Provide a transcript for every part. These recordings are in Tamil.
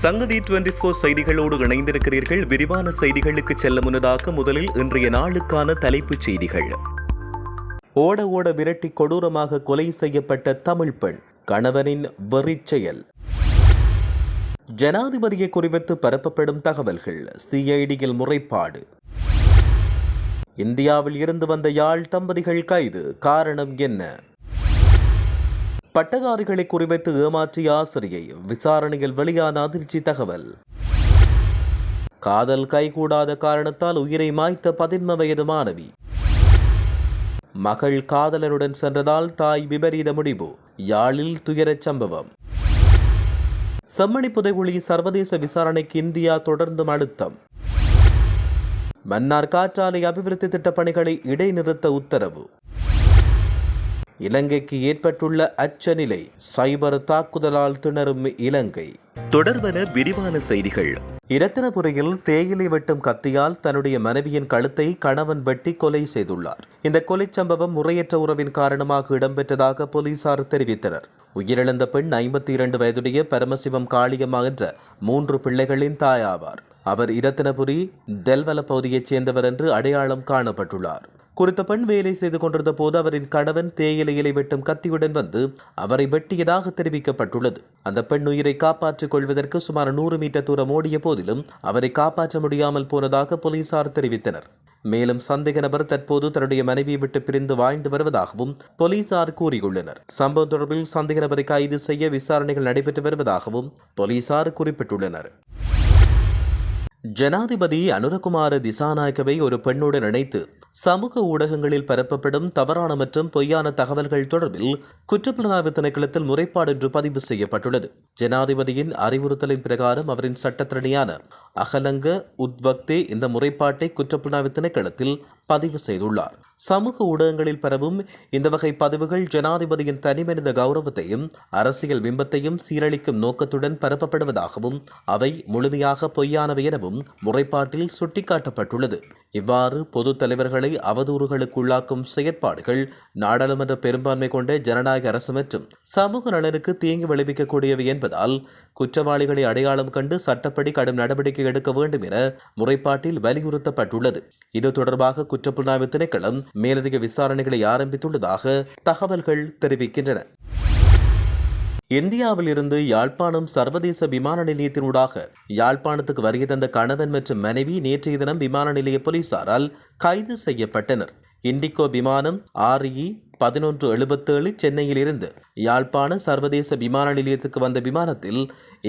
சங்கதி டுவெண்டி போர் செய்திகளோடு இணைந்திருக்கிறீர்கள். விரிவான செய்திகளுக்கு செல்ல முன்னதாக முதலில் இன்றைய நாளுக்கான தலைப்புச் செய்திகள். ஓட ஓட விரட்டி கொடூரமாக கொலை செய்யப்பட்ட தமிழ் பெண் கணவனின் வெறிச்செயல் ஜனாதிபதியை குறிவித்து பரப்பப்படும் தகவல்கள் சிஐடியில் முறைப்பாடு. இந்தியாவில் இருந்து வந்த யாழ் தம்பதிகள் கைது காரணம் என்ன? பட்டதாரிகளை குறிவைத்து ஏமாற்றிய ஆசிரியை விசாரணையில் வெளியான அதிர்ச்சி தகவல். காதல் கைகூடாத காரணத்தால் உயிரை மாய்த்த பதின்ம வயது மாணவி. மகள் காதலனுடன் சென்றதால் தாய் விபரீத முடிவு யாழில் துயரச் சம்பவம். செம்மணி புதைகுழி சர்வதேச விசாரணைக்கு இந்தியா தொடர்ந்தும் அழுத்தம். மன்னார் காற்றாலை அபிவிருத்தி திட்டப் பணிகளை இடைநிறுத்த உத்தரவு. இலங்கைக்கு ஏற்பட்டுள்ள அச்ச நிலை சைபர் தாக்குதலால் திணறும் இலங்கை. தொடர்பன விரிவான செய்திகள். இரத்தினபுரியில் தேயிலை வெட்டும் கத்தியால் தன்னுடைய மனைவியின் கழுத்தை கணவன் வெட்டி கொலை செய்துள்ளார். இந்த கொலை சம்பவம் முறையற்ற உறவின் காரணமாக இடம்பெற்றதாக போலீசார் தெரிவித்தனர். உயிரிழந்த பெண் ஐம்பத்தி இரண்டு வயதுடைய பரமசிவம் காளியம்மா என்ற மூன்று பிள்ளைகளின் தாயாவார். அவர் இரத்தினபுரி தெல்வல பகுதியைச் சேர்ந்தவர் என்று அடையாளம் காணப்பட்டுள்ளார். குறித்த பெண் வேலை செய்து கொண்டிருந்த போது அவரின் கணவன் தேயிலையிலை வெட்டும் கத்தியுடன் வந்து அவரை வெட்டியதாக தெரிவிக்கப்பட்டுள்ளது. அந்த பெண் உயிரை காப்பாற்றிக் கொள்வதற்கு சுமார் நூறு மீட்டர் தூரம் ஓடிய போதிலும் அவரை காப்பாற்ற முடியாமல் போனதாக போலீசார் தெரிவித்தனர். மேலும் சந்தேக நபர் தற்போது தன்னுடைய மனைவியை விட்டு பிரிந்து வாழ்ந்து வருவதாகவும் போலீசார் கூறியுள்ளனர். சம்பவம் தொடர்பில் சந்தேக நபரை கைது செய்ய விசாரணைகள் நடைபெற்று வருவதாகவும் போலீசார் குறிப்பிட்டுள்ளனர். ஜனாதிபதி அனுரகுமார திசாநாயக்கவை ஒரு பெண்ணுடன் இணைத்து சமூக ஊடகங்களில் பரப்பப்படும் தவறான மற்றும் பொய்யான தகவல்கள் தொடர்பில் குற்றப்புலனாய்வு திணைக்களத்தில் முறைப்பாடு என்று பதிவு செய்யப்பட்டுள்ளது. ஜனாதிபதியின் அறிவுறுத்தலின் பிரகாரம் அவரின் சட்டத்திரணியான அகலங்க உத்வக்தே இந்த முறைப்பாட்டை குற்றப்புலனாய்வு திணைக்களத்தில் பதிவு செய்துள்ளார். சமூக ஊடகங்களில் பரவும் இந்த வகை பதிவுகள் ஜனாதிபதியின் தனிமனித கௌரவத்தையும் அரசியல் பிம்பத்தையும் சீரழிக்கும் நோக்கத்துடன் பரப்பப்படுவதாகவும் அவை முழுமையாக பொய்யானவை எனவும் முறைப்பாட்டில் சுட்டிக்காட்டப்பட்டுள்ளது. இவ்வாறு பொது தலைவர்களை அவதூறுகளுக்குள்ளாக்கும் செயற்பாடுகள் நாடாளுமன்ற பெரும்பான்மை கொண்ட ஜனநாயக அரசு மற்றும் சமூக நலனுக்கு தீங்கு விளைவிக்கக்கூடியவை என்பதால் குற்றவாளிகளை அடையாளம் கண்டு சட்டப்படி கடும் நடவடிக்கை எடுக்க வேண்டும் என முறைப்பாட்டில் வலியுறுத்தப்பட்டுள்ளது. இது தொடர்பாக குற்றப்புலனாய்வு திணைக்களம் மேலதிக விசாரணைகளை ஆரம்பித்துள்ளதாக தகவல்கள் தெரிவிக்கின்றன. இந்தியாவில் இருந்து யாழ்ப்பாணம் சர்வதேச விமான நிலையத்தினூடாக யாழ்ப்பாணத்துக்கு வருகை தந்த கணவன் மற்றும் மனைவி நேற்றைய தினம் விமான நிலைய போலீசாரால் கைது செய்யப்பட்டனர். இண்டிகோ விமானம் ஆர்இ பதினொன்று எழுபத்தேழு சென்னையில் இருந்து யாழ்ப்பாண சர்வதேச விமான நிலையத்துக்கு வந்த விமானத்தில்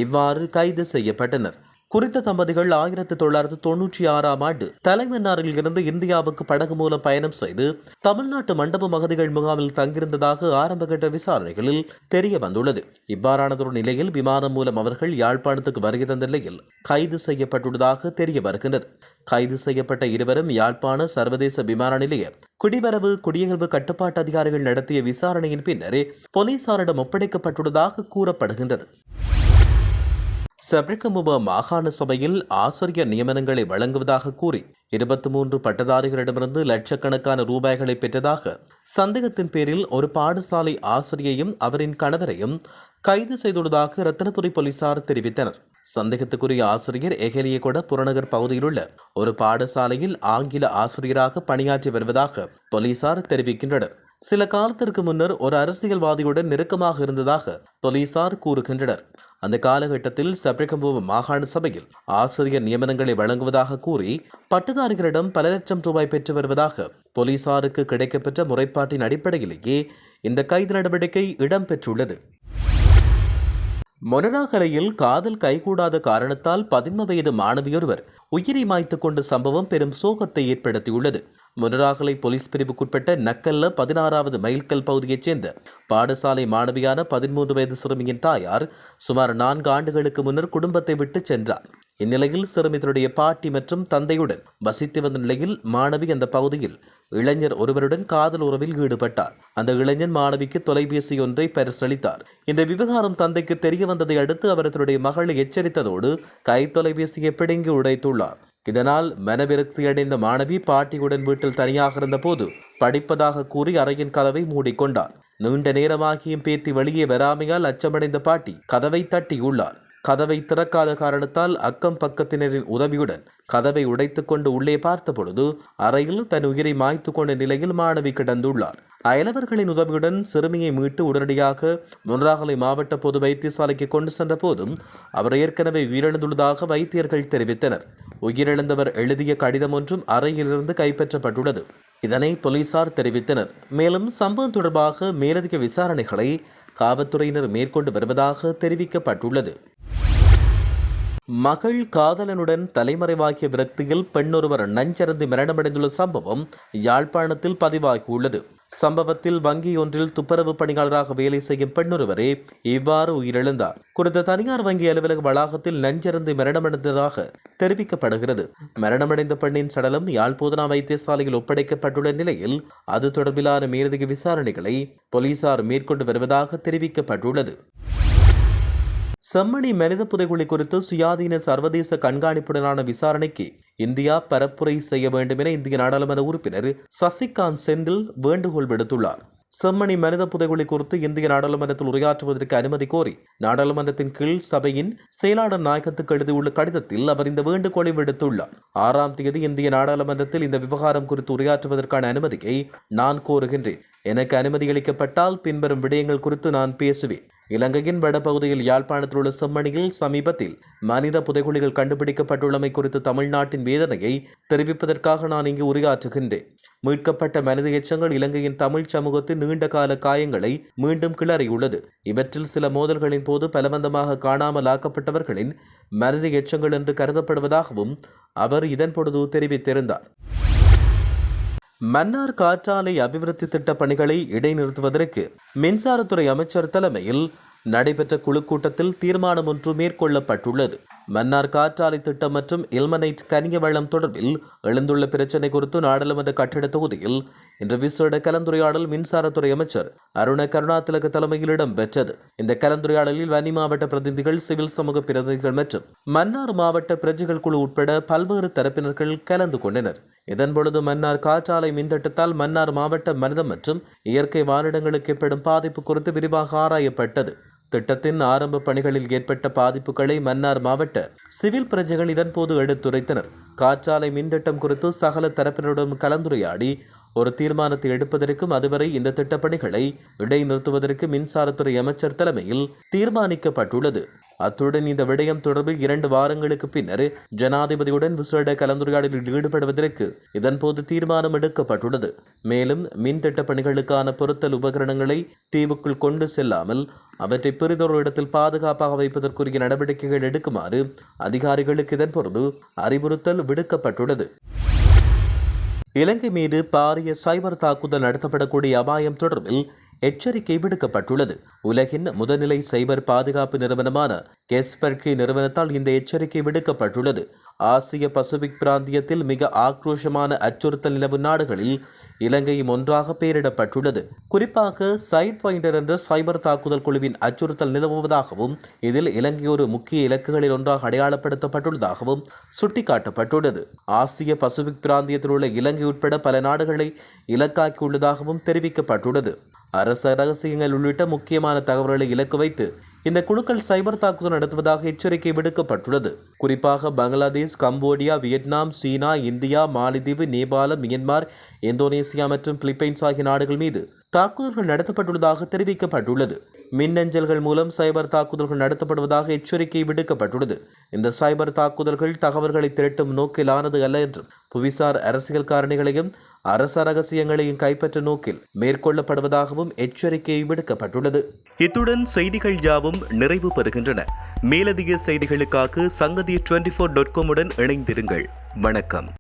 இவ்வாறு கைது செய்யப்பட்டனர். குறித்த தம்பதிகள் ஆயிரத்தி தொள்ளாயிரத்தி தொன்னூற்றி ஆறாம் ஆண்டு தலைமன்னாரில் இருந்து இந்தியாவுக்கு படகு மூலம் பயணம் செய்து தமிழ்நாட்டு மண்டப மகதிகள் முகாமில் தங்கியிருந்ததாக ஆரம்பகட்ட விசாரணைகளில் தெரிய வந்துள்ளது. இவ்வாறானதொரு நிலையில் விமானம் மூலம் அவர்கள் யாழ்ப்பாணத்துக்கு வருகை தந்த நிலையில் கைது செய்யப்பட்டுள்ளதாக தெரிய வருகின்றது. கைது செய்யப்பட்ட இருவரும் யாழ்ப்பாண சர்வதேச விமான நிலைய குடிவரவு குடியகல்வு கட்டுப்பாட்டு அதிகாரிகள் நடத்திய விசாரணையின் பின்னரே போலீசாரிடம் ஒப்படைக்கப்பட்டுள்ளதாக கூறப்படுகின்றது. சபரிகமுப மாகாண சபையில் ஆசிரியர் நியமனங்களை வழங்குவதாக கூறி இருபத்தி மூன்று பட்டதாரிகளிடமிருந்து லட்சக்கணக்கான ரூபாய்களை பெற்றதாக சந்தேகத்தின் பேரில் ஒரு பாடசாலை ஆசிரியையும் அவரின் கணவரையும் கைது செய்துள்ளதாக ரத்தனபுரி போலீசார் தெரிவித்தனர். சந்தேகத்துக்குரிய ஆசிரியர் எகலியகொட புறநகர் பகுதியிலுள்ள ஒரு பாடசாலையில் ஆங்கில ஆசிரியராக பணியாற்றி வருவதாக போலீசார் தெரிவிக்கின்றனர். சில காலத்திற்கு முன்னர் ஒரு அரசியல்வாதியுடன் நெருக்கமாக இருந்ததாக போலீசார் கூறுகின்றனர். அந்த காலகட்டத்தில் சப்ரிகம்பு மாகாண சபையில் ஆசிரியர் நியமனங்களை வழங்குவதாக கூறி பட்டதாரிகளிடம் பல லட்சம் ரூபாய் பெற்று வருவதாக போலீசாருக்கு கிடைக்கப்பெற்ற முறைப்பாட்டின் அடிப்படையிலேயே இந்த கைது நடவடிக்கை இடம்பெற்றுள்ளது. மொனராகலையில் காதல் கைகூடாத காரணத்தால் பதின்ம வயது மாணவியொருவர் உயிரை மாய்த்து கொண்ட சம்பவம் பெரும் சோகத்தை ஏற்படுத்தியுள்ளது. மொனராகலை போலீஸ் பிரிவுக்குட்பட்ட நக்கல்ல பதினாறாவது மைல்கல் பகுதியைச் சேர்ந்த பாடசாலை மாணவியான பதிமூன்று வயது சிறுமியின் தாயார் சுமார் நான்கு ஆண்டுகளுக்கு முன்னர் குடும்பத்தை விட்டு சென்றார். இந்நிலையில் சிறுமி தன்னுடைய பாட்டி மற்றும் தந்தையுடன் வசித்து வந்த நிலையில் மாணவி அந்த பகுதியில் இளைஞர் ஒருவருடன் காதல் உறவில் ஈடுபட்டார். அந்த இளைஞன் மாணவிக்கு தொலைபேசி ஒன்றை பரிசளித்தார். இந்த விவகாரம் தந்தைக்கு தெரிய வந்ததை அடுத்து அவர் தன்னுடைய மகளை எச்சரித்ததோடு கை தொலைபேசியை பிடுங்கி உடைத்துள்ளார். இதனால் மனவிரக்தி அடைந்த மாணவி பாட்டியுடன் வீட்டில் தனியாக இருந்தபோது படிப்பதாக கூறி அறையின் கதவை மூடிக்கொண்டார் நீண்ட நேரமாகியும் பேத்தி வெளியே வராமையால் அச்சமடைந்த பாட்டி கதவை தட்டியுள்ளார் கதவை திறக்காத காரணத்தால் அக்கம் பக்கத்தினரின் உதவியுடன் கதவை உடைத்துக்கொண்டு உள்ளே பார்த்தபொழுது அறையில் தன் உயிரை மாய்த்து கொண்ட நிலையில் மாணவி கிடந்துள்ளார் அயலவர்களின் உதவியுடன் சிறுமியை மீட்டு உடனடியாக முன்றாகலை மாவட்ட பொது வைத்தியசாலைக்கு கொண்டு சென்ற போதும் அவர் ஏற்கனவே உயிரிழந்துள்ளதாக வைத்தியர்கள் தெரிவித்தனர். உயிரிழந்தவர் எழுதிய கடிதம் ஒன்றும் அறையிலிருந்து கைப்பற்றப்பட்டுள்ளது. இதனை போலீசார் தெரிவித்தனர். மேலும் சம்பவம் தொடர்பாக மேலதிக விசாரணைகளை காவல்துறையினர் மேற்கொண்டு வருவதாக தெரிவிக்கப்பட்டுள்ளது. மகள் காதலனுடன் தலைமறைவாகிய விரக்தியில் பெண்ணொருவர் நஞ்சருந்து மரணமடைந்துள்ள சம்பவம் யாழ்ப்பாணத்தில் பதிவாகியுள்ளது. சம்பவத்தில் வங்கி ஒன்றில் துப்புரவு பணியாளராக வேலை செய்யும் பெண்ணொருவரே இவ்வாறு உயிரிழந்தார். குறித்த தனியார் வங்கி அலுவலக வளாகத்தில் நஞ்சருந்து மரணமடைந்ததாக தெரிவிக்கப்படுகிறது. மரணமடைந்த பெண்ணின் சடலம் யாழ்போதனா வைத்தியசாலையில் ஒப்படைக்கப்பட்டுள்ள நிலையில் அது தொடர்பிலான மேலதிக விசாரணைகளை போலீசார் மேற்கொண்டு வருவதாக தெரிவிக்கப்பட்டுள்ளது. செம்மணி மனித புதைகுழி குறித்து சுயாதீன சர்வதேச கண்காணிப்புடனான விசாரணைக்கு இந்தியா பரப்புரை செய்ய வேண்டும் என இந்திய நாடாளுமன்ற உறுப்பினர் சசிகாந்த் செந்தில் வேண்டுகோள் விடுத்துள்ளார். செம்மணி மனித புதைகுழி குறித்து இந்திய நாடாளுமன்றத்தில் உரையாற்றுவதற்கு அனுமதி கோரி நாடாளுமன்றத்தின் கீழ் சபையின் செயலாளர் நாயகத்துக்கு எழுதியுள்ள கடிதத்தில் அவர் இந்த வேண்டுகோளை விடுத்துள்ளார். ஆறாம் தேதி இந்திய நாடாளுமன்றத்தில் இந்த விவகாரம் குறித்து உரையாற்றுவதற்கான அனுமதியை நான் கோருகின்றேன். எனக்கு அனுமதி அளிக்கப்பட்டால் பின்வரும் விடயங்கள் குறித்து நான் பேசுவேன். இலங்கையின் வடபகுதியில் யாழ்ப்பாணத்தில் உள்ள செம்மணியில் சமீபத்தில் மனித புதைகுழிகள் கண்டுபிடிக்கப்பட்டுள்ளமை குறித்து தமிழ்நாட்டின் வேதனையை தெரிவிப்பதற்காக நான் இங்கு உரையாற்றுகின்றேன். மீட்கப்பட்ட மனித எச்சங்கள் இலங்கையின் தமிழ் சமூகத்தின் நீண்ட கால காயங்களை மீண்டும் கிளறியுள்ளது. இவற்றில் சில மோதல்களின் போது பலவந்தமாக காணாமல் ஆக்கப்பட்டவர்களின் மனித எச்சங்கள் என்று கருதப்படுவதாகவும் அவர் இதன்பொழுது தெரிவித்திருந்தார். மன்னார் காற்றாலை அபிவிருத்தி திட்ட பணிகளை இடைநிறுத்துவதற்கு மின்சாரத்துறை அமைச்சர் தலைமையில் நடைபெற்ற குழு கூட்டத்தில் தீர்மானம் ஒன்று மேற்கொள்ளப்பட்டுள்ளது. மன்னார் காற்றாலை திட்டம் மற்றும் இல்மனைட் கனிய வளம் தொடர்பில் எழுந்துள்ள பிரச்சினை குறித்து நாடாளுமன்ற கட்டிட தொகுதியில் இன்று விசேட கலந்துரையாடல் மின்சாரத்துறை அமைச்சர் அருண கருணாதிலக தலைமையில் இடம்பெற்றது இந்த கலந்துரையாடலில் வன்னி மாவட்ட பிரதிநிதிகள் சிவில் சமூக பிரதிநிதிகள் மற்றும் மன்னார் மாவட்ட பிரஜைகள் குழு உட்பட பல்வேறு தரப்பினர்கள் கலந்து கொண்டனர். இதன்பொழுது மன்னார் காற்றாலை மின்தட்டத்தால் மன்னார் மாவட்ட மனிதம் மற்றும் இயற்கை வானிடங்களுக்கு ஏற்படும் பாதிப்பு குறித்து விரிவாக ஆராயப்பட்டது. திட்டத்தின் ஆரம்ப பணிகளில் ஏற்பட்ட பாதிப்புகளை மன்னார் மாவட்ட சிவில் பிரஜைகள் இதன்போது எடுத்துரைத்தனர். காற்றாலை மின்திட்டம் குறித்து சகல தரப்பினருடன் கலந்துரையாடி ஒரு தீர்மானத்தை எடுப்பதற்கும் அதுவரை இந்த திட்டப்பணிகளை இடைநிறுத்துவதற்கு மின்சாரத்துறை அமைச்சர் தலைமையில் தீர்மானிக்கப்பட்டுள்ளது. அத்துடன் இந்த விடயம் தொடர்பில் இரண்டு வாரங்களுக்கு பின்னர் ஜனாதிபதியுடன் விசேட கலந்துரையாடலில் ஈடுபடுவதற்கு இதன்போது தீர்மானம் எடுக்கப்பட்டுள்ளது. மேலும் மின் திட்ட பணிகளுக்கான பொருத்தல் உபகரணங்களை தீவுக்குள் கொண்டு செல்லாமல் அவற்றை பெரிதொரு இடத்தில் பாதுகாப்பாக வைப்பதற்குரிய நடவடிக்கைகள் எடுக்குமாறு அதிகாரிகளுக்கு இதன்பொழுது அறிவுறுத்தல் விடுக்கப்பட்டுள்ளது. இலங்கை மீது பாரிய சைபர் தாக்குதல் நடத்தப்படக்கூடிய அபாயம் தொடர்பில் எச்சரிக்கை விடுக்கப்பட்டுள்ளது. உலகின் முதல்நிலை சைபர் பாதுகாப்பு நிறுவனமான கெஸ்பர்கி நிறுவனத்தால் இந்த எச்சரிக்கை விடுக்கப்பட்டுள்ளது. ஆசிய பசிபிக் பிராந்தியத்தில் மிக ஆக்ரோஷமான அச்சுறுத்தல் நிலவும் நாடுகளில் இலங்கையும் ஒன்றாக பெயரிடப்பட்டுள்ளது. குறிப்பாக சைட் பாயிண்டர் என்ற சைபர் தாக்குதல் குழுவின் அச்சுறுத்தல் நிலவுவதாகவும் இதில் இலங்கை ஒரு முக்கிய இலக்குகளில் ஒன்றாக அடையாளப்படுத்தப்பட்டுள்ளதாகவும் சுட்டிக்காட்டப்பட்டுள்ளது. ஆசிய பசிபிக் பிராந்தியத்தில் உள்ள இலங்கை உட்பட பல நாடுகளை இலக்காக்கியுள்ளதாகவும் தெரிவிக்கப்பட்டுள்ளது. அரச ரகசியங்கள் உள்ளிட்ட முக்கியமான தகவல்களை இலக்கு வைத்து இந்த குழுக்கள் சைபர் தாக்குதல் நடத்துவதாக எச்சரிக்கை விடுக்கப்பட்டுள்ளது. குறிப்பாக பங்களாதேஷ் கம்போடியா வியட்நாம் சீனா இந்தியா மாலிதீவு நேபாளம் மியன்மார் இந்தோனேசியா மற்றும் பிலிப்பைன்ஸ் ஆகிய நாடுகள் மீது தாக்குதல்கள் நடத்தப்பட்டுள்ளதாக தெரிவிக்கப்பட்டுள்ளது. மின்னஞ்சல்கள் மூலம் சைபர் தாக்குதல்கள் நடத்தப்படுவதாக எச்சரிக்கை விடுக்கப்பட்டுள்ளது. இந்த சைபர் தாக்குதல்கள் தகவல்களை திரட்டும் நோக்கிலானது அல்ல என்றும் புவிசார் அரசியல் காரணிகளையும் அரச ரகசியங்களையும் கைப்பற்ற நோக்கில் மேற்கொள்ளப்படுவதாகவும் எச்சரிக்கை விடுக்கப்பட்டுள்ளது. இத்துடன் செய்திகள் யாவும் நிறைவு பெறுகின்றன. மேலதிக செய்திகளுக்காக சங்கதி டுவெண்டி ஃபோர் டாட் காமுடன் இணைந்திருங்கள். வணக்கம்.